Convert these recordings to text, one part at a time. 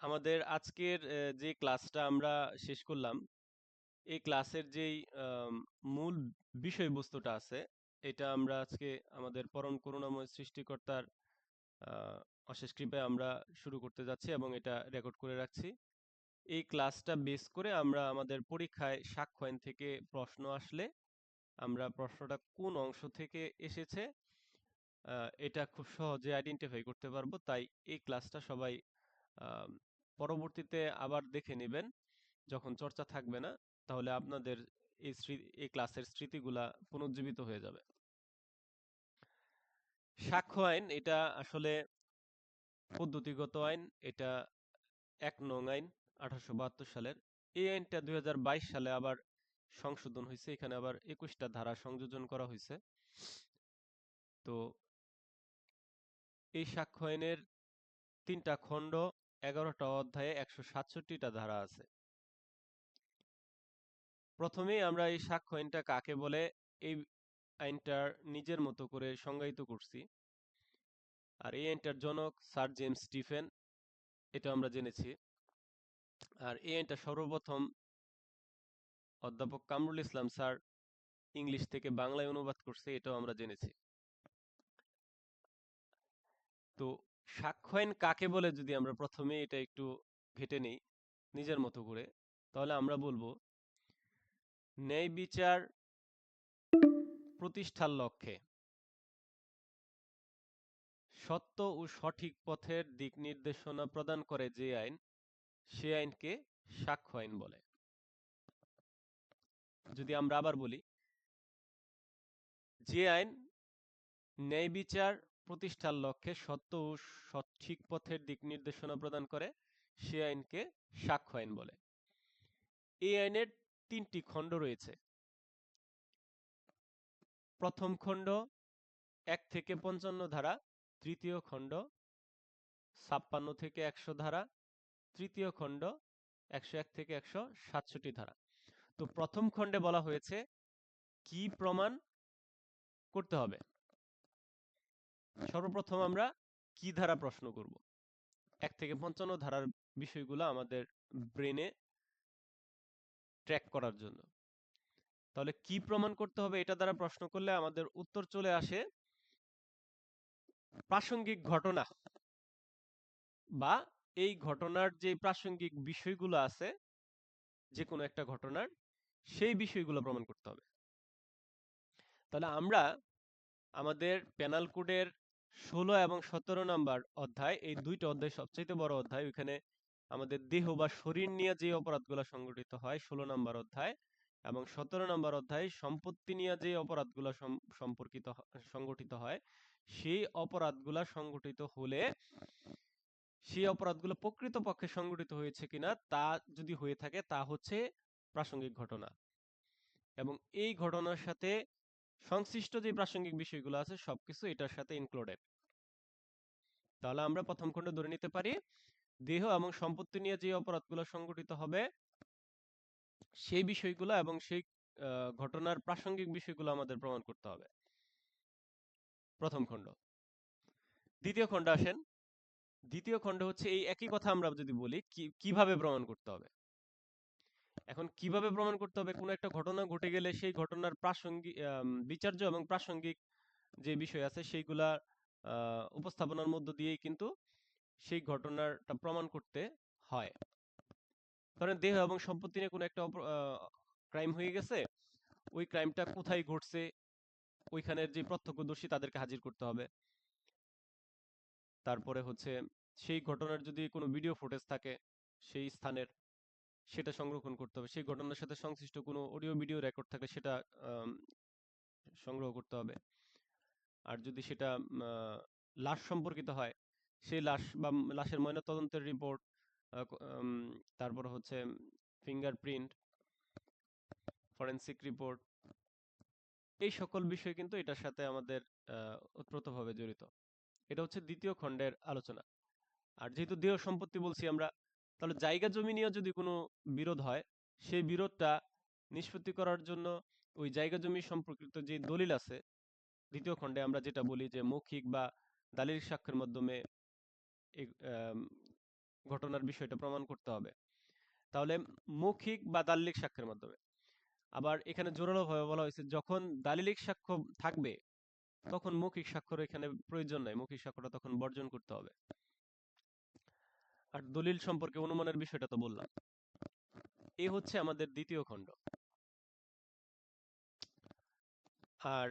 আমাদের আজকের যে ক্লাসটা আমরা শেষ করলাম, এই ক্লাসের যেই মূল বিষয়বস্তুটা আছে, এটা আমরা আজকে আমাদের পরম করুণাময় সৃষ্টিকর্তার অশেষ কৃপায় আমরা শুরু করতে যাচ্ছি এবং এটা রেকর্ড করে রাখছি। এই ক্লাসটা বেস করে আমরা আমাদের পরীক্ষায় সাক্ষ্য আইন থেকে প্রশ্ন আসলে, আমরা প্রশ্নটা কোন অংশ থেকে এসেছে এটা খুব সহজে আইডেন্টিফাই করতে পারব, তাই এই ক্লাসটা সবাই পরবর্তীতে আবার দেখে নেবেন। যখন চর্চা থাকবে না, তাহলে আপনাদের এই স্মৃ- এই ক্লাসের স্মৃতিগুলা পুনর্জীবিত হয়ে যাবে। সাক্ষ্য আইন, এটা আসলে পদ্ধতিগত আইন, এটা এক নং আইন, আঠারোশো বাহাত্তর সালের। এই আইনটা দুই হাজার বাইশ সালে আবার সংশোধন হয়েছে এখানে আবার একুশটা ধারা সংযোজন করা হয়েছে তো এই সাক্ষ্য আইনের তিনটা খণ্ড এগারোটা অধ্যায়ে একশো সাতষট্টিটা ধারা আছে। প্রথমেই আমরা এই সাক্ষ্য আইনটা কাকে বলে, এই আইনটার নিজের মতো করে সংজ্ঞায়িত করছি। আর এই আইনটার জনক স্যার জেমস স্টিফেন, এটা আমরা জেনেছি। আর এই আইনটা সর্বপ্রথম অধ্যাপক কামরুল ইসলাম স্যার ইংলিশ থেকে বাংলায় অনুবাদ করছে, এটাও আমরা জেনেছি। তো সাক্ষ্য আইন কাকে বলে যদি আমরা প্রথমে এটা একটু ঘেটে নেই, নিজের মতো করে, তাহলে আমরা বলব ন্যায় বিচার প্রতিষ্ঠার লক্ষ্যে। সত্য ও সঠিক পথের দিক নির্দেশনা প্রদান করে যে আইন, সে আইনকে সাক্ষ্য আইন বলে। যদি আমরা আবার বলি, যে আইন ন্যায় বিচার প্রতিষ্ঠার লক্ষ্যে সত্য ও সঠিক পথের দিক নির্দেশনা প্রদান করে, সে আইনকে সাক্ষ্য আইন বলে। এই আইনের তিনটি খণ্ড রয়েছে। প্রথম খণ্ড, এক থেকে পঞ্চান্ন ধারা। তৃতীয় খণ্ড, ছাপ্পান্ন থেকে একশো ধারা। তৃতীয় খণ্ড, একশো এক থেকে একশো সাতষট্টি ধারা। তো প্রথম খণ্ডে বলা হয়েছে, কি প্রমাণ করতে হবে? সর্বপ্রথম আমরা কি ধারা প্রশ্ন করব? এক থেকে পঞ্চান্ন ধারার বিষয়গুলো আমাদের ব্রেনে ট্র্যাক করার জন্য। তাহলে কি প্রমাণ করতে হবে এটা দ্বারা প্রশ্ন করলে আমাদের উত্তর চলে আসে প্রাসঙ্গিক ঘটনা বা এই ঘটনার যে প্রাসঙ্গিক বিষয়গুলো আছে যে কোনো একটা ঘটনার সেই বিষয়গুলো প্রমাণ করতে হবে। তাহলে আমরা আমাদের পেনাল কোডের ষোলো এবং সতেরো নাম্বার অধ্যায়, এই দুইটা অধ্যায় সবচেয়ে বড় অধ্যায়। ওইখানে আমাদের দেহ বা শরীর নিয়ে যে অপরাধগুলো সংগঠিত হয়, ষোলো নাম্বার অধ্যায় এবং সতেরো নম্বর অধ্যায় সম্পত্তি নিয়ে যে অপরাধগুলো সম্পর্কিত সংগঠিত হয়, সেই অপরাধগুলা সংগঠিত হলে সেই অপরাধগুলো প্রকৃতপক্ষে সংগঠিত হয়েছে কিনা, তা যদি হয়ে থাকে, তা হচ্ছে প্রাসঙ্গিক ঘটনা। এবং এই ঘটনার সাথে সংশ্লিষ্ট যে প্রাসঙ্গিক বিষয়গুলো আছে, সবকিছু এটার সাথে ইনক্লুডেড তাহলে আমরা প্রথম খণ্ডে ধরে নিতে পারি, দেহ এবং সম্পত্তি নিয়ে যে অপরাধগুলো সংগঠিত হবে, সেই বিষয়গুলো এবং সেই ঘটনার প্রাসঙ্গিক বিষয়গুলো আমাদের প্রমাণ করতে হবে। প্রথম খণ্ড। দ্বিতীয় খণ্ড আসেন। দ্বিতীয় খণ্ড হচ্ছে এই একই কথা আমরা যদি বলি কীভাবে প্রমাণ করতে হবে? এখন কীভাবে প্রমাণ করতে হবে? কোনো একটা ঘটনা ঘটে গেলে সেই ঘটনার প্রাসঙ্গিক বিচার্য এবং প্রাসঙ্গিক যে বিষয় আছে সেইগুলা উপস্থাপনার মধ্য দিয়েই কিন্তু সেই ঘটনাটা প্রমাণ করতে হয়। ধরেন দেহ এবং সম্পত্তি নিয়ে কোনো একটা ক্রাইম হয়ে গেছে, ওই ক্রাইমটা কোথায় ঘটছে? ওইখানের যে প্রত্যক্ষদর্শী তাদেরকে হাজির করতে হবে। তারপরে হচ্ছে সেই ঘটনার যদি কোনো ভিডিও ফুটেজ থাকে, সেই স্থানের সেটা সংরক্ষণ করতে হবে। সেই ঘটনার সাথে সংশ্লিষ্ট কোনো অডিও ভিডিও রেকর্ড থাকে সেটা সংগ্রহ করতে হবে। আর যদি সেটা লাশ সম্পর্কিত হয়, সেই লাশ বা লাশের ময়নাতদন্তের রিপোর্ট তারপর হচ্ছে ফিঙ্গারপ্রিন্ট ফরেন্সিক রিপোর্ট এই সকল বিষয় কিন্তু এটার সাথে আমাদের ওতপ্রোতভাবে জড়িত। এটা হচ্ছে দ্বিতীয় খণ্ডের আলোচনা। আর যেহেতু দেহ সম্পত্তি বলছি আমরা তাহলে জায়গা জমি নিয়ে যদি কোনো বিরোধ হয় সেই বিরোধটা নিষ্পত্তি করার জন্য ওই জায়গা জমি সম্পর্কিত যে দলিল আছে দ্বিতীয় খণ্ডে আমরা যেটা বলি যে মৌখিক বা দালিল সাক্ষ্যের মাধ্যমে ঘটনার বিষয়টা প্রমাণ করতে হবে। তাহলে মৌখিক বা দালিলিক সাক্ষ্যের মাধ্যমে। আবার এখানে জোরালো ভাবে বলা হয়েছে যখন দালিলিক সাক্ষ্য থাকবে তখন মৌখিক সাক্ষ্যর এখানে প্রয়োজন নাই। মৌখিক সাক্ষ্যটা তখন বর্জন করতে হবে। আর দলিল সম্পর্কে অনুমানের বিষয়টা তো বললাম। এই হচ্ছে আমাদের দ্বিতীয় খণ্ড। আর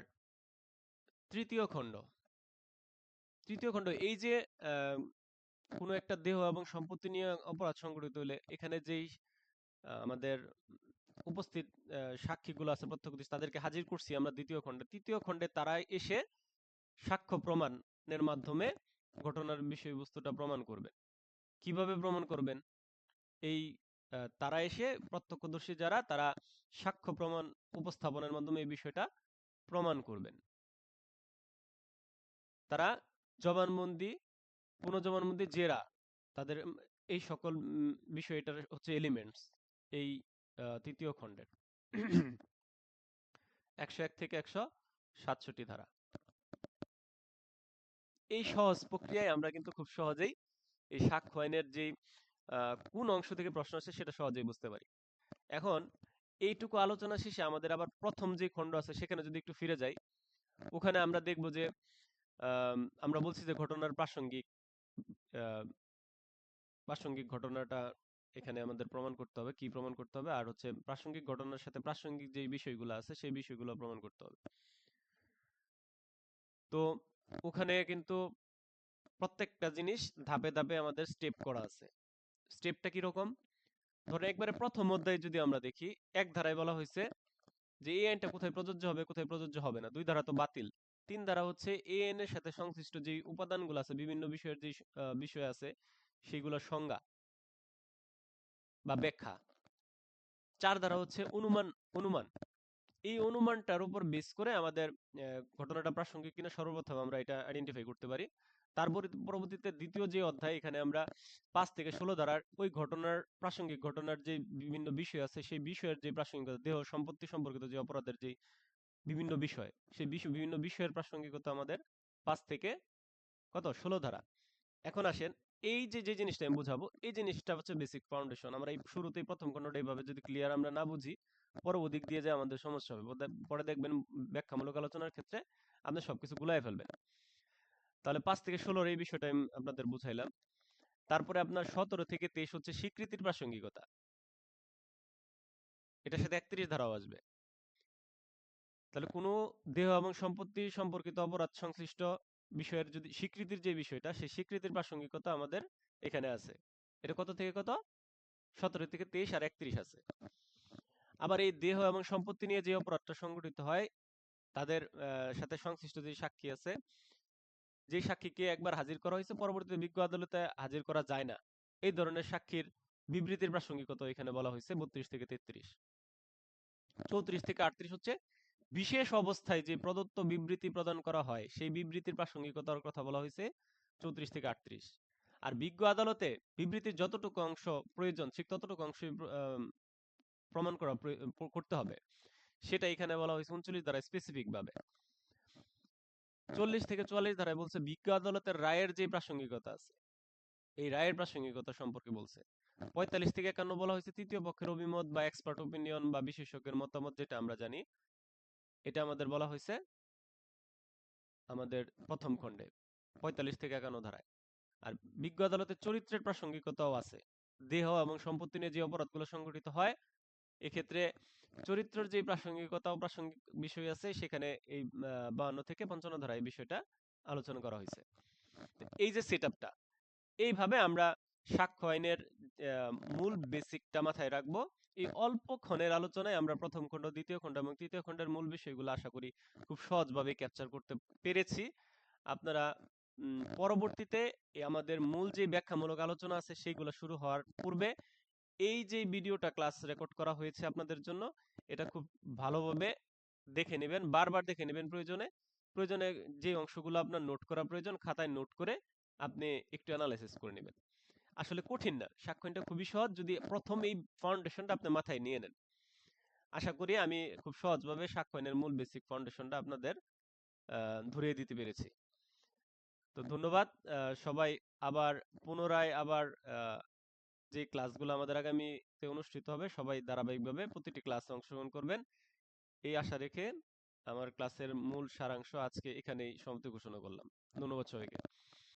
তৃতীয় খণ্ড। তৃতীয় খণ্ড, এই যে কোনো একটা দেহ এবং সম্পত্তি নিয়ে অপরাধ সংঘটিত হলে এখানে যেই আমাদের উপস্থিত সাক্ষীগুলো আছে প্রত্যক্ষদর্শী তাদেরকে হাজির করছি আমরা দ্বিতীয় খণ্ডে। তৃতীয় খণ্ডে তারা এসে সাক্ষ্য প্রমাণের মাধ্যমে ঘটনার বিষয়বস্তুটা প্রমাণ করবেন কীভাবে প্রমাণ করবেন? এই তারা এসে প্রত্যক্ষদর্শী যারা তারা সাক্ষ্য প্রমাণ উপস্থাপনের মাধ্যমে এই বিষয়টা প্রমাণ করবেন। তারা জবানবন্দি পুনঃজবানবন্দি জেরা তাদের এই সকল উম, বিষয় এটার হচ্ছে এলিমেন্টস এই তৃতীয় খণ্ডের। একশো এক থেকে একশো সাতষট্টি ধারা। এই সহজ প্রক্রিয়ায় আমরা কিন্তু খুব সহজেই এই সাক্ষ্য আইনের যে কোন অংশ থেকে প্রশ্ন আসে সেটা সহজেই বুঝতে পারি। এখন এইটুকু আলোচনা শেষে আমাদের আবার প্রথম যে খণ্ড আছে সেখানে যদি একটু ফিরে যাই, ওখানে আমরা দেখব যে আমরা বলছি যে ঘটনার প্রাসঙ্গিক প্রাসঙ্গিক ঘটনাটা এখানে আমাদের প্রমাণ করতে হবে, কি প্রমাণ করতে হবে, আর হচ্ছে প্রাসঙ্গিক ঘটনার সাথে প্রাসঙ্গিক যে বিষয়গুলো আছে সেই বিষয়গুলো প্রমাণ করতে হবে। তো ওখানে কিন্তু প্রত্যেকটা জিনিস ধাপে ধাপে আমাদের স্টেপ করা আছে। স্টেপটা কীরকম? ধরো একবারে প্রথম অধ্যায়ে যদি আমরা দেখি, এক ধারায় বলা হয়েছে যে এই আইনটা কোথায় প্রযোজ্য হবে, কোথায় প্রযোজ্য হবে না। দুই ধারা তো বাতিল। তিন ধারা হচ্ছে এ আইন এর সাথে সংশ্লিষ্ট যে উপাদানগুলো আছে, বিভিন্ন বিষয়ের যে বিষয় আছে, সেগুলোর সংজ্ঞা বা ব্যাখ্যা। চার ধারা হচ্ছে অনুমান অনুমান। এই অনুমানটার উপর বেস করে আমাদের ঘটনাটা প্রাসঙ্গিক কিনা সর্বপ্রথম আমরা এটা আইডেন্টিফাই করতে পারি। তারপরে পরবর্তীতে দ্বিতীয় যে অধ্যায়, এখানে আমরা পাঁচ থেকে ষোলো ধারার ওই ঘটনার, প্রাসঙ্গিক ঘটনার যে বিভিন্ন বিষয় আছে, সেই বিষয়ের যে প্রাসঙ্গিকতা, দেহ সম্পত্তি সম্পর্কিত যে অপরাধের যে বিভিন্ন বিষয়, সেই বিষয় বিভিন্ন বিষয়ের প্রাসঙ্গিকতা আমাদের পাঁচ থেকে কত? ষোলো ধারা। এখন আসেন, এই যে যে জিনিসটা আমি বুঝাবো, এই জিনিসটা হচ্ছে বেসিক ফাউন্ডেশন আমরা এই শুরুতেই প্রথম খণ্ডটা এইভাবে যদি ক্লিয়ার আমরা না বুঝি, পরবর্তী দিয়ে যে আমাদের সমস্যা হবে, পরে দেখবেন ব্যাখ্যামূলক আলোচনার ক্ষেত্রে আপনি সবকিছু গুলাই ফেলবেন। তাহলে পাঁচ থেকে ষোলোর এই বিষয়টা আমি আপনাদের বুঝাইলাম। তারপরে আপনার সতেরো থেকে তেইশ হচ্ছে স্বীকৃতির প্রাসঙ্গিকতা। এটার সাথে একত্রিশ ধারাও আসবে। তাহলে কোনো দেহ এবং সম্পত্তি সম্পর্কিত অপরাধ সংশ্লিষ্ট বিষয়ের যদি স্বীকৃতির যে বিষয়টা, সেই স্বীকৃতির প্রাসঙ্গিকতা আমাদের এখানে আছে। এটা কত থেকে কত? সতেরো থেকে তেইশ আর একত্রিশ আছে। আবার এই দেহ এবং সম্পত্তি নিয়ে যে অপরাধটা সংঘটিত হয়, তাদের সাথে সংশ্লিষ্ট যে সাক্ষী আছে যে সাক্ষীকে একবার হাজির করা হয়েছে, পরবর্তীতে বিজ্ঞ আদালতে হাজির করা যায় না। এই ধরনের সাক্ষীর বিবৃতির প্রাসঙ্গিকতা এখানে বলা হয়েছে বত্রিশ থেকে তেত্রিশ। চৌত্রিশ থেকে আটত্রিশ হচ্ছে বিশেষ অবস্থায় যে প্রদত্ত বিবৃতি প্রদান করা হয়, সেই বিবৃতির প্রাসঙ্গিকতার কথা বলা হয়েছে চৌত্রিশ থেকে আটত্রিশ। আর বিজ্ঞ আদালতে বিবৃতির যতটুকু অংশ প্রয়োজন, ঠিক ততটুকু অংশ প্রমাণ করা করতে হবে। সেটা এখানে বলা হয়েছে উনচল্লিশ দ্বারা স্পেসিফিক ভাবে। চল্লিশ থেকে চুয়াল্লিশ ধারায় বলছে বিজ্ঞ আদালতের রায়ের যে প্রাসঙ্গিকতা আছে এই রায়ের প্রাসঙ্গিকতা সম্পর্কে বলছে। পঁয়তাল্লিশ থেকে একান্ন বলা হয়েছে তৃতীয় পক্ষের অভিমত বা এক্সপার্ট ওপিনিয়ন বা বিশেষজ্ঞের মতামত যেটা আমরা জানি এটা আমাদের বলা হয়েছে আমাদের প্রথম খণ্ডে পঁয়তাল্লিশ থেকে একান্ন ধারায়। আর বিজ্ঞ আদালতের চরিত্রের প্রাসঙ্গিকতাও আছে। দেহ এবং সম্পত্তি নিয়ে যে অপরাধগুলো সংঘটিত হয় এক্ষেত্রে চরিত্রের যে প্রাসঙ্গিকতা প্রাসঙ্গিক বিষয় আছে, সেখানে এই বাহান্ন থেকে পঞ্চান্ন ধারায় এই বিষয়টা আলোচনা করা হয়েছে এই যে সেট আপটা এইভাবে আমরা সাক্ষ্য আইনের মূল বেসিকটা মাথায় রাখব। এই অল্প ক্ষণের আলোচনায় আমরা প্রথম খণ্ড, দ্বিতীয় খণ্ড এবং তৃতীয় খণ্ডের মূল বিষয়গুলো আশা করি খুব সহজভাবে ক্যাপচার করতে পেরেছি। আপনারা পরবর্তীতে আমাদের মূল যে ব্যাখ্যামূলক আলোচনা আছে, সেইগুলো শুরু হওয়ার পূর্বে এই যে ভিডিওটা ক্লাস রেকর্ড করা হয়েছে আপনাদের জন্য, এটা খুব ভালোভাবে দেখে নেবেন, বারবার দেখে নেবেন প্রয়োজনে। প্রয়োজনে যে অংশগুলো আপনার নোট করা প্রয়োজন, খাতায় নোট করে আপনি একটু অ্যানালাইসিস করে নেবেন। আসলে কঠিন না সাক্ষ্যটা খুবই সহজ। যদি প্রথম এই ফাউন্ডেশনটা আপনি মাথায় নিয়ে নেন, আশা করি আমি খুব সহজভাবে সাক্ষ্য আইনের মূল বেসিক ফাউন্ডেশনটা আপনাদের ধরিয়ে দিতে পেরেছি। তো ধন্যবাদ সবাই আবার পুনরায় আবার যে ক্লাসগুলো আমাদের আগামীতে অনুষ্ঠিত হবে, সবাই ধারাবাহিকভাবে প্রতিটি ক্লাসে অংশগ্রহণ করবেন। এই আশা রেখে আমার ক্লাসের মূল সারাংশ আজকে এখানেই সমাপ্তি ঘোষণা করলাম। ধন্যবাদ সবাইকে।